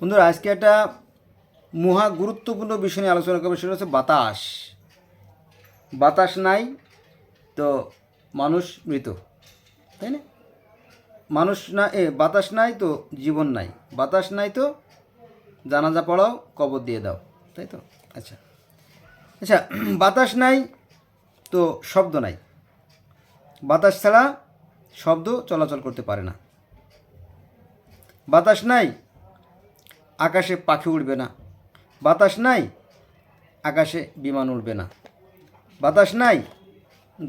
বন্ধুরা, আজকে একটা মহা গুরুত্বপূর্ণ বিষয় নিয়ে আলোচনা করব, সেটা হচ্ছে বাতাস। বাতাস নাই তো মানুষ মৃত, তাই না? মানুষ না, এ, বাতাস নাই তো জীবন নাই। বাতাস নাই তো জানাজা পড়াও, কবর দিয়ে দাও, তাই তো? আচ্ছা। আচ্ছা বাতাস নাই তো শব্দ নাই। বাতাস ছাড়া শব্দ চলাচল করতে পারে না। বাতাস নাই আকাশে পাখি উড়বে না। বাতাস নাই, আকাশে বিমান উড়বে না। বাতাস নাই,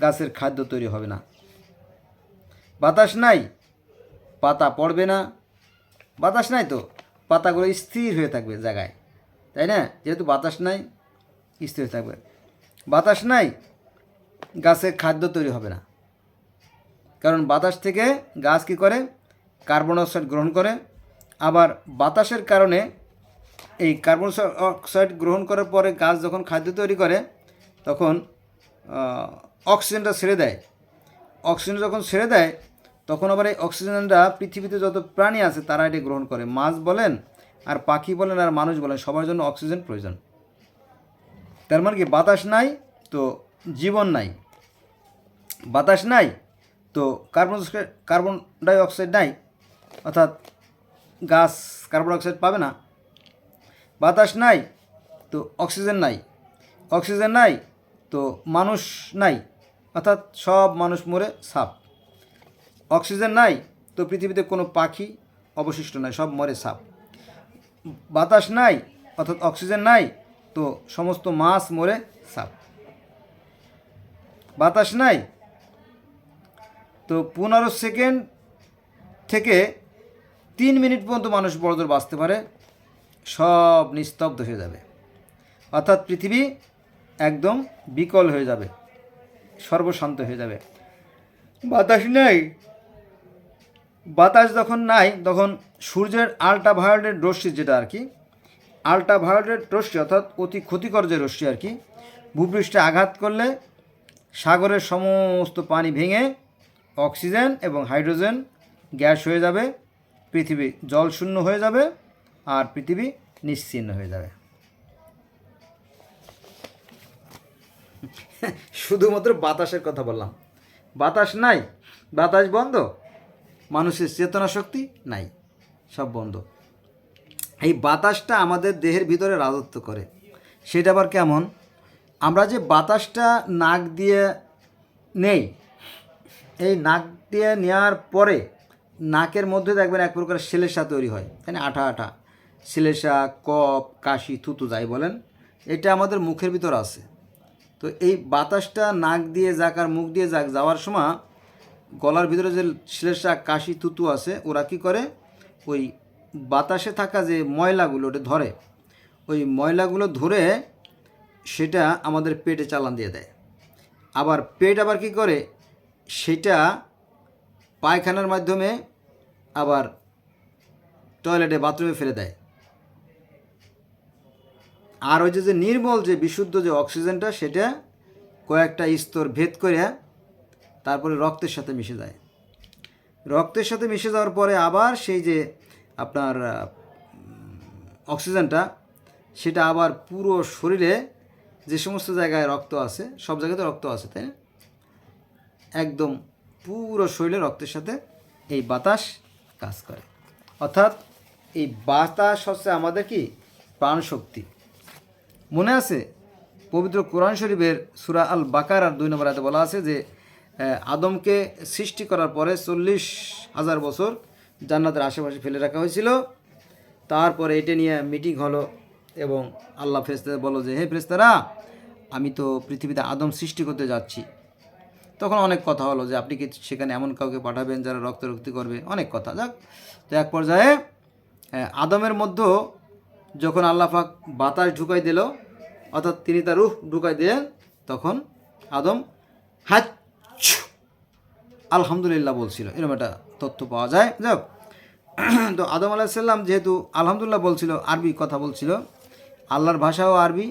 গাছের খাদ্য তৈরি হবে না। বাতাস নাই, পাতা পড়বে না। বাতাস নাই তো, পাতাগুলো স্থির হয়ে থাকবে জায়গায়, তাই না? যেহেতু বাতাস নাই, স্থির হয়ে থাকবে। বাতাস নাই, গাছের খাদ্য তৈরি হবে না। কারণ বাতাস থেকে গাছ কী করে? কার্বন অক্সাইড গ্রহণ করে। আবার বাতাসের কারণে এই কার্বন অক্সাইড গ্রহণ করার পরে গাছ যখন খাদ্য তৈরি করে, তখন অক্সিজেনটা ছেড়ে দেয়। অক্সিজেন যখন ছেড়ে দেয়, তখন আবার এই অক্সিজেনটা পৃথিবীতে যত প্রাণী আছে, তারা এটি গ্রহণ করে। মাছ বলেন, আর পাখি বলেন, আর মানুষ বলেন, সবার জন্য অক্সিজেন প্রয়োজন। তার মানে কি, বাতাস নাই তো জীবন নাই। বাতাস নাই তো কার্বন কার্বন ডাইঅক্সাইড নাই, অর্থাৎ গাছ কার্বন ডাইঅক্সাইড পাবে না। বাতাস নাই তো অক্সিজেন নাই। অক্সিজেন নাই তো মানুষ নাই। অর্থাৎ সব মানুষ মরে সাপ। অক্সিজেন নাই তো পৃথিবীতে কোনো পাখি অবশিষ্ট নাই, সব মরে সাপ। বাতাস নাই অর্থাৎ অক্সিজেন নাই তো সমস্ত মাছ মরে সাপ। বাতাস নাই তো পনেরো সেকেন্ড থেকে তিন মিনিট পর্যন্ত মানুষ বড়দর বাঁচতে পারে, সব নিস্তব্ধ হয়ে যাবে। অর্থাৎ পৃথিবী একদম বিকল হয়ে যাবে, সর্বশান্ত হয়ে যাবে। বাতাস নেই। বাতাস যখন নাই, তখন সূর্যের আল্ট্রাভায়োলেট রশ্মি যেটা আর কি আল্ট্রাভায়োলেট রশ্মি অর্থাৎ অতি ক্ষতিকর যে রশ্মি আর কি, ভূপৃষ্ঠে আঘাত করলে সাগরের সমস্ত পানি ভেঙে অক্সিজেন এবং হাইড্রোজেন গ্যাস হয়ে যাবে। পৃথিবী জলশূন্য হয়ে যাবে আর পৃথিবী নিশ্চিন্ন হয়ে যাবে। শুধুমাত্র বাতাসের কথা বললাম। বাতাস নাই, বাতাস বন্ধ, মানুষের চেতনা শক্তি নাই, সব বন্ধ। এই বাতাসটা আমাদের দেহের ভিতরে রাজত্ব করে। সেটা আবার কেমন? আমরা যে বাতাসটা নাক দিয়ে নেই, এই নাক দিয়ে নেওয়ার পরে নাকের মধ্যে দেখবেন এক প্রকার শ্লেষা তৈরি হয়। তাই আঠা আঠা। শ্লেষা কপ কাশি, থুতু যাই বলেন, এটা আমাদের মুখের ভিতর আছে। তো এই বাতাসটা নাক দিয়ে যাক আর মুখ দিয়ে যাক, যাওয়ার সময় গলার ভিতরে যে শ্লেষা কাশি, থুতু আছে, ওরা কি করে? ওই বাতাসে থাকা যে ময়লাগুলো, ওটা ধরে। ওই ময়লাগুলো ধরে সেটা আমাদের পেটে চালান দিয়ে দেয়। আবার পেট আবার কি করে? সেটা পায়খানার মাধ্যমে আবার টয়লেটে বাথরুমে ফেলে দেয়। আর ওই যে নির্মল যে বিশুদ্ধ যে অক্সিজেনটা, সেটা কয়েকটা স্তর ভেদ করে তারপরে রক্তের সাথে মিশে যায়। রক্তের সাথে মিশে যাওয়ার পরে আবার সেই যে আপনার অক্সিজেনটা, সেটা আবার পুরো শরীরে যে সমস্ত জায়গায় রক্ত আছে, সব জায়গাতে রক্ত আছে, তাই না? একদম পুরো শরীরে রক্তের সাথে এই বাতাস কাজ করে। অর্থাৎ এই বাতাস হচ্ছে আমাদের কি? প্রাণশক্তি। মনে আছে? পবিত্র কোরআন শরীফের সুরা আল বাকার আর দুই নম্বর হাতে বলা আছে যে আদমকে সৃষ্টি করার পরে চল্লিশ হাজার বছর জান্নাতের আশেপাশে ফেলে রাখা হয়েছিল। তারপরে এটা নিয়ে মিটিং হলো এবং আল্লাহ ফেরেস্তা বলো যে, হে ফেরেস্তারা আমি তো পৃথিবীতে আদম সৃষ্টি করতে যাচ্ছি। তখন অনেক কথা হলো যে, আপনি কি সেখানে এমন কাউকে পাঠাবেন যারা রক্তারক্তি করবে? অনেক কথা। যাক, তো এক পর্যায়ে আদমের মধ্যেও যখন আল্লাহ পাক বাতাস ঢুকাই দিল, অর্থাৎ তিনি তার রুহ ঢুকাই দিলেন, তখন আদম হাত আলহামদুলিল্লাহ বলছিল। এরকম একটা তথ্য পাওয়া যায়। যাক, তো আদম আলাহিসাল্লাম যেহেতু আলহামদুলিল্লাহ বলছিল, আরবি কথা বলছিল, আল্লাহর ভাষাও আরবি,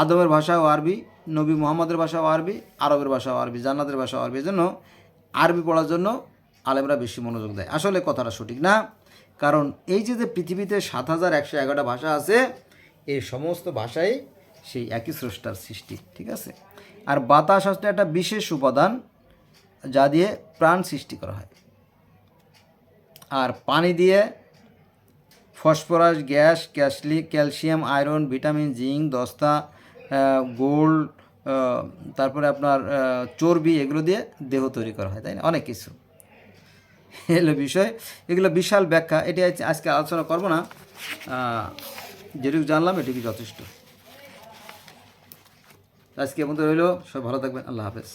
আদমের ভাষাও আরবি নবী মুহাম্মদের ভাষাও আরবি, আরবের ভাষাও আরবি, জান্নাতের ভাষাও আরবি। এজন্য আরবি পড়ার জন্য আলেমরা বেশি মনোযোগ দেয়। আসলে কথাটা সঠিক না। কারণ এই যে যে পৃথিবীতে সাত হাজার একশো এগারোটা ভাষা আছে, এই সমস্ত ভাষাই সেই একই স্রষ্টার সৃষ্টি, ঠিক আছে? আর বাতাস হচ্ছে একটা বিশেষ উপাদান যা দিয়ে প্রাণ সৃষ্টি করা হয়। আর পানি দিয়ে ফসফরাস, গ্যাস, ক্যাসলি, ক্যালসিয়াম, আয়রন, ভিটামিন, জিঙ্ক, দস্তা গোল্ড তারপরে আপনার চর্বি এগুলো দিয়ে দেহ তৈরি করা হয়, তাই না? অনেক কিছু। এগুলো বিষয়। এগুলো বিশাল ব্যাখ্যা। এটি আজকে আলোচনা করব না। যেটুকু জানলাম, এটুকু যথেষ্ট। আজকে মতো রইল। সব ভালো থাকবেন। আল্লাহ হাফেজ।